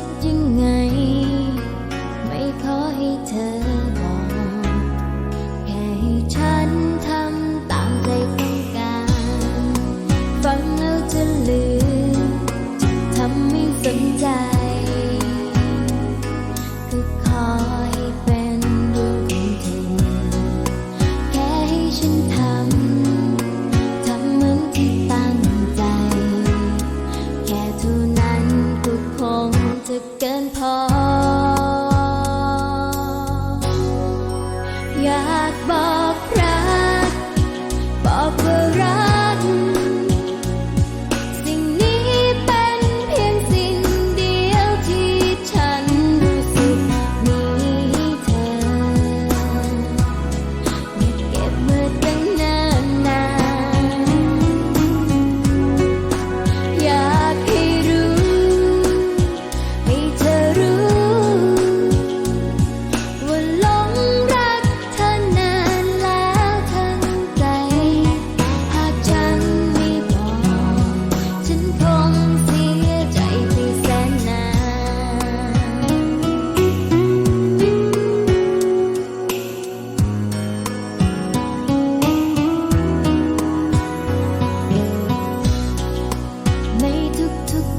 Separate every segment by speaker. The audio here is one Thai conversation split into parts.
Speaker 1: คิดยังไง ไม่ขอให้เธอบอก แค่ให้ฉันทำตามใจต้องการ ฟังแล้วจะลืมจะทำไม่สนใจก็ข อยากบอกใคร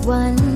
Speaker 1: one.